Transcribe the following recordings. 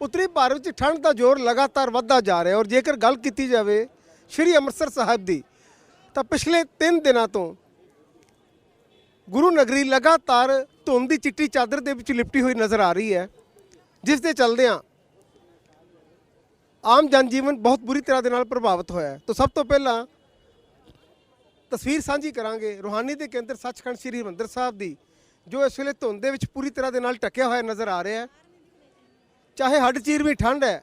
ਉੱਤਰੀ ਭਾਰਤ ਵਿੱਚ ਠੰਡ ਦਾ ਜ਼ੋਰ ਲਗਾਤਾਰ ਵੱਧਦਾ ਜਾ ਰਿਹਾ ਔਰ ਜੇਕਰ ਗੱਲ ਕੀਤੀ ਜਾਵੇ ਸ਼੍ਰੀ ਅੰਮ੍ਰਿਤਸਰ ਸਾਹਿਬ ਦੀ, ਤਾਂ ਪਿਛਲੇ 3 ਦਿਨਾਂ ਤੋਂ ਗੁਰੂ ਨਗਰੀ ਲਗਾਤਾਰ ਧੁੰਦ ਦੀ ਚਿੱਟੀ ਚਾਦਰ ਦੇ ਵਿੱਚ ਲਿਪਟੀ ਹੋਈ ਨਜ਼ਰ ਆ ਰਹੀ ਹੈ, ਜਿਸ ਦੇ ਚਲਦਿਆਂ ਆਮ ਜਨਜੀਵਨ ਬਹੁਤ ਬੁਰੀ ਤਰ੍ਹਾਂ ਦੇ ਨਾਲ ਪ੍ਰਭਾਵਿਤ ਹੋਇਆ ਹੈ। ਤਾਂ ਸਭ ਤੋਂ ਪਹਿਲਾਂ ਤਸਵੀਰ ਸਾਂਝੀ ਕਰਾਂਗੇ ਰੂਹਾਨੀ ਦੇ ਕੇਂਦਰ ਸੱਚਖੰਡ ਸ੍ਰੀ ਹਰਿਮੰਦਰ ਸਾਹਿਬ ਦੀ, ਜੋ ਇਸ ਵੇਲੇ ਧੁੰਦ ਦੇ ਵਿੱਚ ਪੂਰੀ ਤਰ੍ਹਾਂ ਦੇ ਨਾਲ ਟਕਿਆ ਹੋਇਆ ਨਜ਼ਰ ਆ ਰਿਹਾ ਹੈ। ਚਾਹੇ ਹੱਡ ਚੀਰਵੀਂ ਠੰਡ ਹੈ,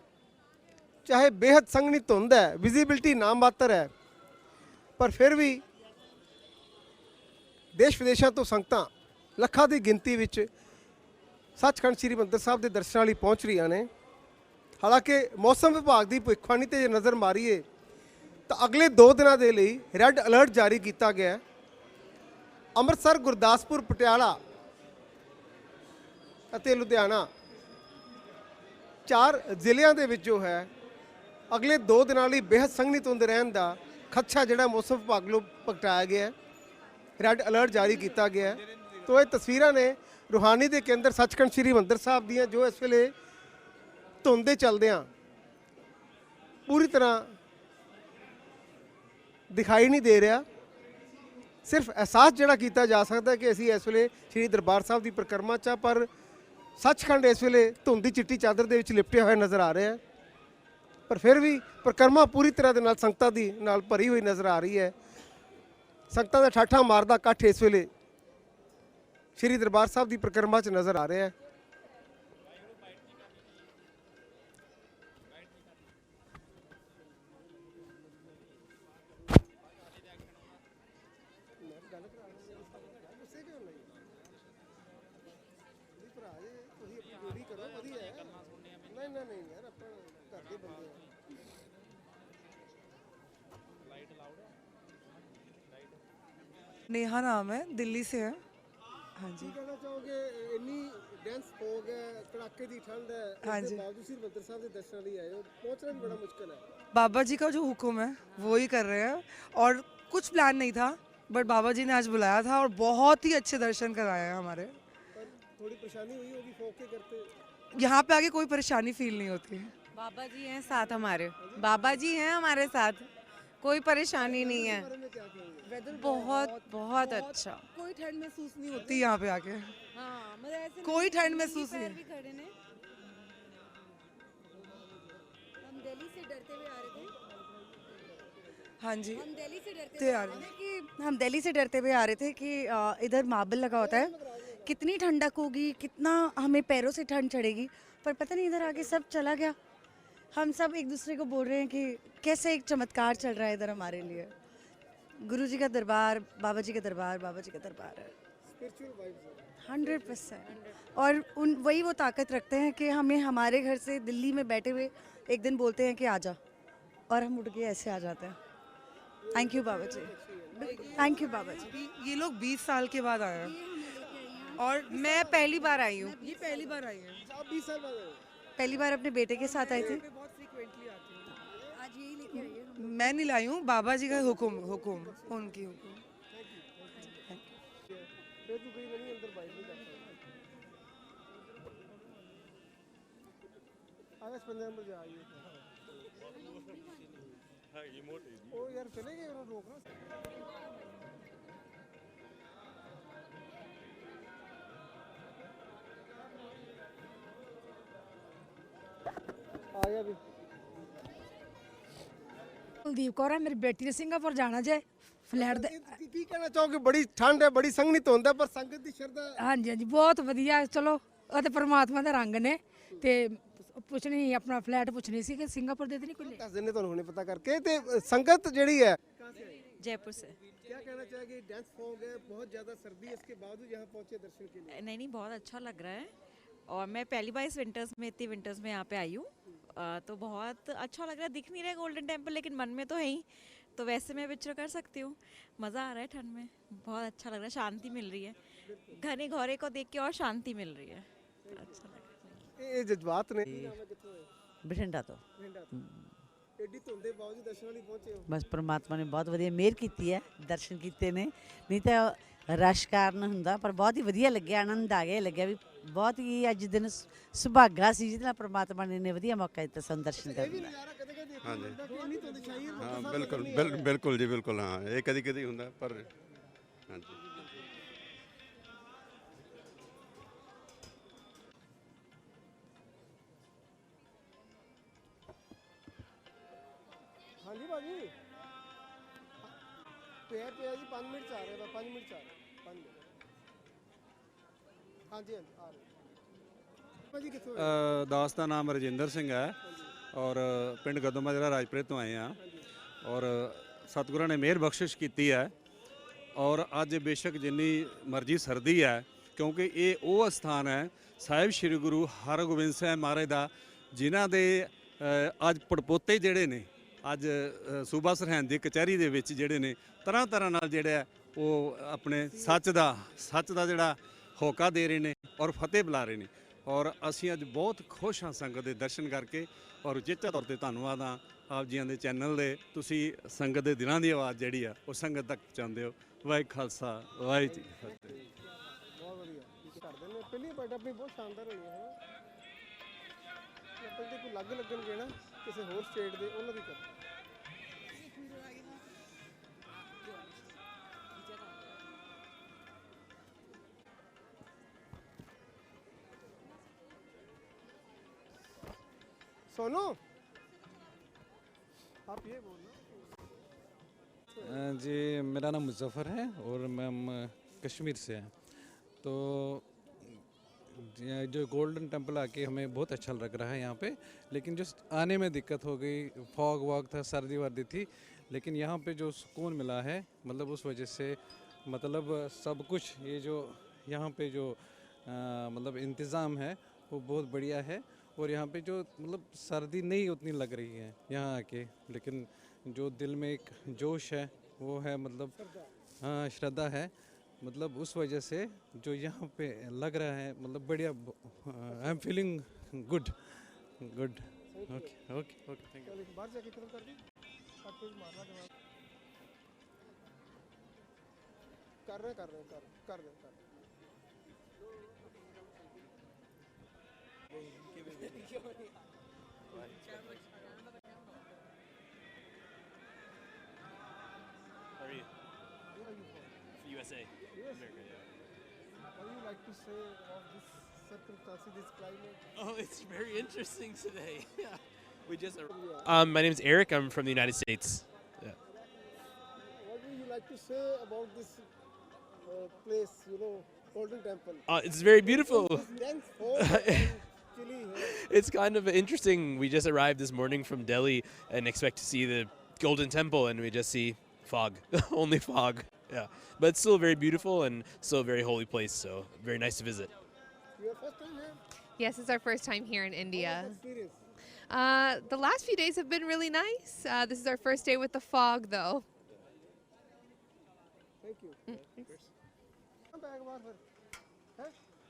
ਚਾਹੇ ਬੇहद ਸੰਘਣੀ ਧੁੰਦ ਹੈ ਵਿਜ਼ਿਬਿਲਟੀ ਨਾ ਮਾਤਰ ਹੈ, ਪਰ ਫਿਰ ਵੀ ਦੇਸ਼ ਵਿਦੇਸ਼ਾਂ ਤੋਂ ਸੰਗਤਾਂ ਲੱਖਾਂ ਦੀ ਗਿਣਤੀ ਵਿੱਚ ਸੱਚਖੰਡ ਸ੍ਰੀ ਹਰਿਮੰਦਰ ਸਾਹਿਬ ਦੇ ਦਰਸ਼ਨਾਂ ਲਈ ਪਹੁੰਚ ਰਹੀਆਂ ਨੇ। ਹਾਲਾਂਕਿ ਮੌਸਮ ਵਿਭਾਗ ਦੀ ਭਵਿੱਖਬਾਣੀ ਤੇ ਜੇ ਨਜ਼ਰ ਮਾਰੀਏ, ਤਾਂ ਅਗਲੇ 2 ਦਿਨਾਂ ਦੇ ਲਈ ਰੈੱਡ ਅਲਰਟ ਜਾਰੀ ਕੀਤਾ ਗਿਆ ਹੈ। ਅੰਮ੍ਰਿਤਸਰ, ਗੁਰਦਾਸਪੁਰ, ਪਟਿਆਲਾ ਅਤੇ ਲੁਧਿਆਣਾ ਚਾਰ ਜ਼ਿਲ੍ਹਿਆਂ ਦੇ ਵਿੱਚ ਜੋ ਹੈ ਅਗਲੇ 2 ਦਿਨਾਂ ਲਈ ਬੇहद ਸੰਘਣੀ ਧੁੰਦ ਰਹਿਣ ਦਾ ਖਦਸ਼ਾ ਜਿਹੜਾ ਮੌਸਮ ਵਿਭਾਗ ਵੱਲੋਂ ਪ੍ਰਗਟਾਇਆ ਗਿਆ ਹੈ। ਰੈੱਡ ਅਲਰਟ ਜਾਰੀ ਕੀਤਾ ਗਿਆ ਹੈ। ਤੋ ਇਹ ਤਸਵੀਰਾਂ ਨੇ ਰੂਹਾਨੀ ਦੇ ਕੇਂਦਰ ਸੱਚਖੰਡ ਸ੍ਰੀ ਹਰਿਮੰਦਰ ਸਾਹਿਬ ਦੀਆਂ ਜੋ ਇਸ ਵੇਲੇ ਧੁੰਦ ਦੇ ਚੱਲਦਿਆਂ ਪੂਰੀ ਤਰ੍ਹਾਂ ਦਿਖਾਈ ਨਹੀਂ ਦੇ ਰਿਹਾ। ਸਿਰਫ ਅਹਿਸਾਸ ਜਿਹੜਾ ਕੀਤਾ ਜਾ ਸਕਦਾ ਕਿ ਅਸੀਂ ਇਸ ਵੇਲੇ ਸ੍ਰੀ ਦਰਬਾਰ ਸਾਹਿਬ ਦੀ ਪਰਿਕਰਮਾ 'ਚ ਹਾਂ, ਪਰ ਸੱਚਖੰਡ ਇਸ ਵੇਲੇ ਧੁੰਦੀ ਚਿੱਟੀ ਚਾਦਰ ਦੇ ਵਿੱਚ ਲਿਪਟਿਆ ਹੋਇਆ ਨਜ਼ਰ ਆ ਰਿਹਾ ਹੈ। ਪਰ ਫਿਰ ਵੀ ਪਰਿਕਰਮਾ ਪੂਰੀ ਤਰ੍ਹਾਂ ਦੇ ਨਾਲ ਸੰਗਤਾਂ ਦੀ ਨਾਲ ਭਰੀ ਹੋਈ ਨਜ਼ਰ ਆ ਰਹੀ ਹੈ। ਸੰਗਤਾਂ ਦਾ ਠਾਠਾ ਮਾਰਦਾ ਇਕੱਠ ਇਸ ਵੇਲੇ ਸ੍ਰੀ ਦਰਬਾਰ ਸਾਹਿਬ ਦੀ ਪਰਿਕਰਮਾ 'ਚ ਨਜ਼ਰ ਆ ਰਿਹਾ ਹੈ। ਨਹੀਂ ਨਹੀਂ ਨਹੀਂ ਯਾਰ ਆਪਾਂ ਘਰ ਦੇ ਬੰਦੇ ਆ नेहा नाम है दिल्ली से है हाँ जी ਕੀ ਕਹਿਣਾ ਚਾਹੋਗੇ ਇੰਨੀ ਡੈਂਸ ਹੋ ਗਿਆ ਕੜਾਕੇ ਦੀ ਠੰਡ ਹੈ ਉਸ ਹਾਂਜੀ। ਦੇ ਬਾਵਜੂਦ ਤੁਸੀਂ ਹਰਿਮੰਦਰ ਸਾਹਿਬ ਦੇ ਦਰਸ਼ਨਾਂ ਲਈ ਆਏ ਹੋ ਪਹੁੰਚਣਾ ਵੀ ਬੜਾ ਮੁਸ਼ਕਲ ਹੈ बाबा जी का जो हुक्म है वो ही कर रहे हैं और कुछ प्लान नहीं था बट बाबा जी ने आज बुलाया था और बहुत ही अच्छे दर्शन कराए हैं हमारे ਪਰ ਥੋੜੀ ਪਰੇਸ਼ਾਨੀ ਹੋਈ ਹੋਗੀ ਫੋਕ ਕੇ करते यहाँ पे आके कोई परेशानी फील नहीं होती। बाबा जी हैं साथ हमारे। बाबा जी हैं हमारे साथ। कोई परेशानी नहीं है। बारे में क्या कहोगे बहुत बहुत अच्छा। कोई ठंड महसूस नहीं होती यहाँ पे आके। हाँ मतलब ऐसे कोई ठंड महसूस नहीं। भी खड़े ने हम दिल्ली से डरते हुए आ रहे थे। हाँ जी। हम दिल्ली से डरते हुए आ आ रहे रहे थे। कि हम दिल्ली से डरते हुए आ रहे थे कि इधर मार्बल लगा होता है। कितनी ठंडक होगी कितना हमें पैरों से ठंड चढ़ेगी पर पता नहीं इधर आके सब चला गया। हम सब एक दूसरे को बोल रहे हैं कि कैसे एक चमत्कार चल रहा है इधर हमारे लिए। गुरु जी का दरबार बाबा जी का दरबार बाबा जी का दरबार है। Hundred percent. और उन वही वो ताकत रखते हैं कि हमें हमारे घर से दिल्ली में बैठे हुए एक दिन बोलते हैं कि आ जा और हम उठ के ऐसे आ जाते हैं। Thank you Baba ji. Thank you Baba ji. ये लोग 20 साल के बाद आए हैं। और मैं पहली बार आई हूँ। ये पहली बार आई है। बीस साल बाद पहली बार अपने बेटे के साथ आई थी। मैं नहीं लाई हूँ बाबा जी का हुकुम हुकुम उनकी हुकुम। हाँ, ओ यार चले गए ਕੁਲਦੀਪ ਕੌਰ ਹੈ ਮੇਰੀ ਬੇਟੀ ਨੇ ਸਿੰਗਾਪੁਰ ਜਾਣਾ ਜੇ ਫਲੈਟ ਦੇ ਕੀ- ਕੀ- ਕੀ ਕਹਿਣਾ ਚਾਹੋਗੇ ਬੜੀ ਠੰਡ ਹੈ ਬੜੀ ਸੰਘਣੀ ਧੁੰਦ ਹੈ ਪਰ ਸੰਗਤ ਦੀ ਸ਼ਰਧਾ ਹਾਂਜੀ ਹਾਂਜੀ ਬਹੁਤ ਵਧੀਆ ਚਲੋ ਉਹ ਤੇ ਪ੍ਰਮਾਤਮਾ ਦੇ ਰੰਗ ਨੇ ਤੇ ਪੁੱਛਣੀ ਆਪਣਾ ਫਲੈਟ ਪੁੱਛਣੀ ਸੀ ਕਿ ਸਿੰਗਾਪੁਰ ਦੇ ਤੇ ਨਹੀਂ ਕੋਈ ਦੱਸ ਦਿੰਨੇ ਤੁਹਾਨੂੰ ਹੁਣੇ ਪਤਾ ਕਰਕੇ ਤੇ ਅ, ਸੰਗਤ ਜਿਹੜੀ ਹੈ जयपुर से क्या कहना चाहेंगे डेंस फॉग है बहुत ज़्यादा सर्दी है इसके बावजूद यहाँ पहुँचे दर्शन के लिए नहीं नहीं बहुत अच्छा लग रहा है और मैं पहली बार इस विंटर्स में इतनी विंटर्स में यहाँ पे आई हूँ अ, तो बहुत अच्छा लग रहा है दिख नहीं रहा है गोल्डन टेम्पल लेकिन मन में तो है ही तो वैसे मैं पिक्चर कर सकती हूँ मज़ा आ रहा है ठंड में बहुत अच्छा लग रहा है शांति मिल रही है घने घोरे को देख के और शांति मिल रही है अच्छा लग रहा है ਇਹ ਇਹ ਜਜ਼ਬਾਤ ਨੇ ਕੀ ਨਾਮ ਹੈ ਕਿੱਥੋਂ ਹੈ ਬਠਿੰਡਾ ਤੋਂ ਬਠਿੰਡਾ ਤੋਂ ਐਡੀ ਧੁੰਦ ਦੇ ਬਾਵਜੂਦ ਦਰਸ਼ਨਾਂ ਲਈ ਪਹੁੰਚੇ ਹੋ ਬਸ ਪ੍ਰਮਾਤਮਾ ਨੇ ਬਹੁਤ ਵਧੀਆ ਮਿਹਰ ਕੀਤੀ ਹੈ ਦਰਸ਼ਨ ਕੀਤੇ ਨੇ ਨਹੀਂ ਤਾਂ ਰਸ਼ ਕਾਰਨ ਹੁੰਦਾ ਪਰ ਬਹੁਤ ਹੀ ਵਧੀਆ ਲੱਗਿਆ ਆਨੰਦ ਆ ਗਿਆ ਲੱਗਿਆ ਵੀ ਬਹੁਤ ਹੀ ਅੱਜ ਦਿਨ ਸ- ਸੁਭਾਗਾ ਸੀ ਜਿਹਦੇ ਨਾਲ ਪ੍ਰਮਾਤਮਾ ਨੇ ਇੰਨੇ ਵਧੀਆ ਮੌਕਾ ਦਿੱਤਾ ਸਾਨੂੰ ਦਰਸ਼ਨ ਕਰਨ ਦਾ। ਹਾਂਜੀ। ਹੈ ਬਿਲਕੁਲ ਬਿਲ- ਬਿਲਕੁਲ ਜੀ ਬਿਲਕੁਲ ਹਾਂ ਇਹ ਕਦੀ ਕਦੀ ਹੁੰਦਾ ਪਰ ਹਾਂਜੀ। ਹਾਂਜੀ ਭਾਜੀ। ਪਿਆ ਪਿਆ ਜੀ 5 ਮਿੰਟ ਚ ਆ ਰਿਹਾ 5 ਮਿੰਟ ਚ ਆ ਰਿਹਾ 5 ਮਿੰਟ। ਹਾਂਜੀ ਹਾਂਜੀ ਆ ਰਿਹਾ ਭਾਜੀ ਕਿੱਥੋਂ ਆਏ? ਅ, ਦਾਸ ਦਾ ਨਾਮ ਰਜਿੰਦਰ ਸਿੰਘ ਹੈ ਔਰ ਪਿੰਡ ਗਦੋਮਾ ਜਿਹੜਾ ਰਾਜਪੁਰੇ ਤੋਂ ਆਏ ਆ ਔਰ ਸਤਿਗੁਰਾਂ ਨੇ ਮਿਹਰ ਬਖਸ਼ਿਸ਼ ਕੀਤੀ ਹੈ ਔਰ ਅੱਜ ਬੇਸ਼ੱਕ ਜਿੰਨੀ ਮਰਜ਼ੀ ਸਰਦੀ ਹੈ ਕਿਉਂਕਿ ਇਹ ਉਹ ਸਥਾਨ ਹੈ ਸਾਹਿਬ ਸ੍ਰੀ ਗੁਰੂ ਹਰਗੋਬਿੰਦ ਸਾਹਿਬ ਮਹਾਰਾਜ ਦਾ ਜਿਨ੍ਹਾਂ ਦੇ ਅ, ਅੱਜ ਪੜਪੋਤੇ ਜਿਹੜੇ ਨੇ ਅੱਜ ਅ, ਸੂਬਾ ਸਰਹੰਦ ਦੀ ਕਚਹਿਰੀ ਦੇ ਵਿੱਚ ਜਿਹੜੇ ਨੇ ਤਰ੍ਹਾਂ ਤਰ੍ਹਾਂ ਨਾਲ ਜਿਹੜਾ ਹੈ ਉਹ ਆਪਣੇ ਸੱਚ ਦਾ ਸੱਚ ਦਾ ਜਿਹੜਾ ਹੋਕਾ ਦੇ ਰਹੇ ਨੇ ਔਰ ਫਤਿਹ ਬੁਲਾ ਰਹੇ ਨੇ। ਔਰ ਅਸੀਂ ਅੱਜ ਬਹੁਤ ਖੁਸ਼ ਹਾਂ ਸੰਗਤ ਦੇ ਦਰਸ਼ਨ ਕਰਕੇ। ਔਰ ਉਚੇਚਾ ਤੌਰ ਤੇ ਧੰਨਵਾਦ ਹਾਂ ਆਪ ਜੀਆਂ ਦੇ ਚੈਨਲ ਦੇ। ਤੁਸੀਂ ਸੰਗਤ ਦੇ ਦਿਲਾਂ ਦੀ ਆਵਾਜ਼ ਜਿਹੜੀ ਆ, ਉਹ ਸੰਗਤ ਤੱਕ ਪਹੁੰਚਾਉਂਦੇ ਹੋ। ਵਾਹਿਗੁਰੂ ਖਾਲਸਾ ਵਾਹਿਗੁਰੂ ਜੀ ਫਤਿਹ। ਬਹੁਤ ਵਧੀਆ। ਤੁਸੀਂ ਕਰਦੇ ਨੇ ਪਹਿਲੀ ਬਾਈਟ ਆਪਣੀ ਬਹੁਤ ਸ਼ਾਨਦਾਰ ਹੋਈ ਹੈ ਹਨਾ ਜੇ ਆਪਾਂ ਕੋਈ ਲੱਗ ਲੱਗਣਗੇ ਨਾ, ਕਿਸੇ ਹੋਰ ਸਟੇਟ ਦੇ, ਉਹਨਾਂ ਦੀ ਕਰ सोनू। आप ये बोलो अ, जी मेरा नाम मुजफ्फर है और मैं कश्मीर से हैं। तो जो गोल्डन टेंपल आके हमें बहुत अच्छा लग रहा है यहाँ पे लेकिन जो आने में दिक्कत हो गई फॉग वॉग था सर्दी वर्दी थी लेकिन यहाँ पे जो सुकून मिला है मतलब उस वजह से मतलब सब कुछ ये जो यहाँ पे जो अ, मतलब इंतज़ाम है वो बहुत बढ़िया है। और यहाँ पे जो मतलब सर्दी नहीं उतनी लग रही है यहाँ आके लेकिन जो दिल में एक जोश है वो है मतलब हाँ श्रद्धा है। मतलब उस वजह से जो यहाँ पे लग रहा है मतलब बढ़िया I am feeling good good okay okay okay thank you कर रहे कर रहे कर कर रहे कर रहे। How are you? Where are you from? USA. Yes. America, yeah. What do you like to say about this circumstances, this climate? Oh, it's very interesting today. yeah. We just. Um, my name is Eric. I'm from the United States. Yeah. What do you like to say about this uh, place, you know, Golden Temple? Uh, it's very beautiful. it's kind of interesting. We just arrived this morning from Delhi and expect to see the Golden Temple, and we just see fog, only fog. Yeah, but it's still very beautiful and still a very holy place. So very nice to visit. Yes, it's our first time here in India. Uh, the last few days have been really nice. Uh, this is our first day with the fog, though. Thank you. Mm -hmm.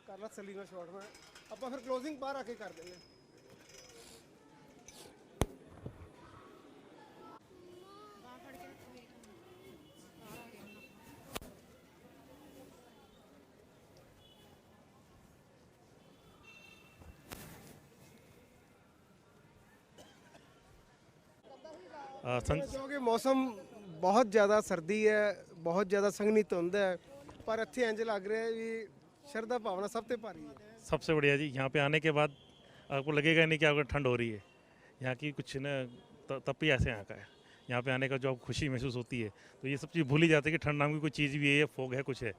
ਕਰ ਲਾ Salina shot ਮੈਂ। ਆਪਾਂ ਫਿਰ closing ਬਾਹਰ ਆ ਕੇ ਕਰ ਦਿੰਦੇ ਹਾਂ। ਕਿਉਂਕਿ ਮੌਸਮ ਬਹੁਤ ਜ਼ਿਆਦਾ ਸਰਦੀ ਹੈ ਬਹੁਤ ਜ਼ਿਆਦਾ ਸੰਘਣੀ ਧੁੰਦ ਹੈ ਪਰ ਇੱਥੇ ਇੰਜ ਲੱਗ ਰਿਹਾ ਵੀ श्रद्धा भावना सबसे भारी है। सबसे बढ़िया जी, यहाँ पे आने के बाद आपको लगेगा नहीं कि आपको ठंड हो रही है। यहाँ की कुछ ना तब भी ऐसे यहाँ का है। यहाँ पे आने का जो आप खुशी महसूस होती है तो ये सब चीज़ भूल ही जाती है कि ठंड नाम की कोई चीज़ भी है या फोग है, कुछ है।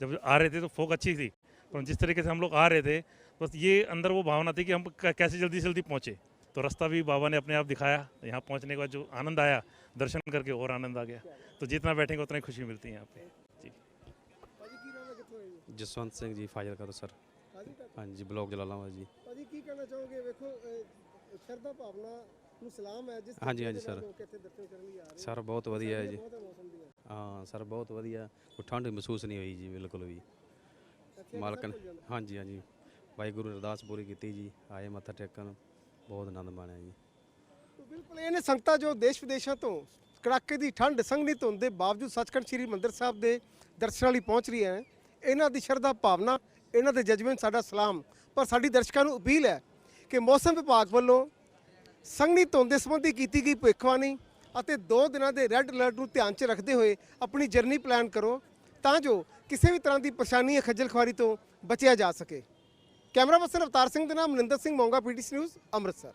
जब आ रहे थे तो फोक अच्छी थी, पर जिस तरीके से हम लोग आ रहे थे, बस ये अंदर वो भावना थी कि हम कैसे जल्दी से जल्दी पहुँचे। तो रास्ता भी बाबा ने अपने आप दिखाया, यहाँ पहुँचने के बाद जो आनंद आया, दर्शन करके और आनंद आ गया। तो जितना बैठेंगे, उतनी खुशी मिलती है यहाँ पर ਜਸਵੰਤ ਸਿੰਘ ਜੀ ਫਾਜ਼ਿਲਕਾ ਤੋਂ ਸਰ। ਹਾਂਜੀ ਬਲੌਗ ਜਲਾਲਾਬਾਦ ਜੀ। ਭਾਜੀ ਕੀ ਕਹਿਣਾ ਚਾਹੋਗੇ? ਵੇਖੋ ਅਹ, ਸ਼ਰਧਾ ਭਾਵਨਾ ਨੂੰ ਸਲਾਮ ਹੈ ਜਿਸ ਹਾਂਜੀ, ਤਰੀਕੇ ਹਾਂਜੀ ਦੇ ਨਾਲ ਸਰ। ਲੋਕ ਇੱਥੇ ਦਰਸ਼ਨ ਕਰਨ ਲਈ ਆ ਰਹੇ ਸਰ ਬਹੁਤ ਵਧੀਆ ਹੈ ਜੀ। ਬਹੁਤ ਹੈ ਮੌਸਮ ਦੀਆਂ ਹਾਂ। ਸਰ ਬਹੁਤ ਵਧੀਆ। ਕੋਈ ਠੰਡ ਮਹਿਸੂਸ ਨਹੀਂ ਹੋਈ ਜੀ ਬਿਲਕੁਲ ਵੀ। ਮਾਲਕ ਨੇ। ਹਾਂਜੀ ਹਾਂਜੀ। ਵਾਹਿਗੁਰੂ ਅਰਦਾਸ ਪੂਰੀ ਕੀਤੀ ਜੀ ਆਏ ਮੱਥਾ ਟੇਕਣ। ਬਹੁਤ ਆਨੰਦ ਮਾਣਿਆ ਜੀ। ਤੋ ਬਿਲਕੁਲ ਇਹ ਨੇ ਸੰਗਤਾਂ ਜੋ ਦੇਸ਼ ਵਿਦੇਸ਼ਾਂ ਤੋਂ ਕੜਾਕੇ ਦੀ ਠੰਡ ਸੰਘਣੀ ਧੁੰਦ ਦੇ ਬਾਵਜੂਦ ਸੱਚਖੰਡ ਸ੍ਰੀ ਮੰਦਰ ਸਾਹਿਬ ਦੇ ਦਰਸ਼ਨਾਂ ਲਈ ਪਹੁੰਚ ਰਹੀਆਂ ਹੈ। ਇਹਨਾਂ ਦੀ ਸ਼ਰਧਾ ਭਾਵਨਾ, ਇਹਨਾਂ ਦੇ ਜਜਮੈਂਟ ਸਾਡਾ ਸਲਾਮ। ਪਰ ਸਾਡੀ ਦਰਸ਼ਕਾਂ ਨੂੰ ਅਪੀਲ ਹੈ ਕਿ ਮੌਸਮ ਵਿਭਾਗ ਵੱਲੋਂ ਸੰਘਣੀ ਧੁੰਦ ਦੇ ਸੰਬੰਧੀ ਕੀਤੀ ਗਈ ਭਵਿੱਖਬਾਣੀ ਅਤੇ 2 ਦਿਨਾਂ ਦੇ ਰੈੱਡ ਅਲਰਟ ਨੂੰ ਧਿਆਨ 'ਚ ਰੱਖਦੇ ਹੋਏ ਆਪਣੀ ਜਰਨੀ ਪਲਾਨ ਕਰੋ ਤਾਂ ਜੋ ਕਿਸੇ ਵੀ ਤਰ੍ਹਾਂ ਦੀ ਪਰੇਸ਼ਾਨੀ ਜਾਂ ਖੱਜਲ ਖੁਆਰੀ ਤੋਂ ਬਚਿਆ ਜਾ ਸਕੇ। ਕੈਮਰਾ ਪਰਸਨ ਅਵਤਾਰ ਸਿੰਘ ਦੇ ਨਾਮ, ਮਨਿੰਦਰ ਸਿੰਘ ਮੋਂਗਾ ਪੀਟੀਸੀ ਨਿਊਜ਼ ਅੰਮ੍ਰਿਤਸਰ।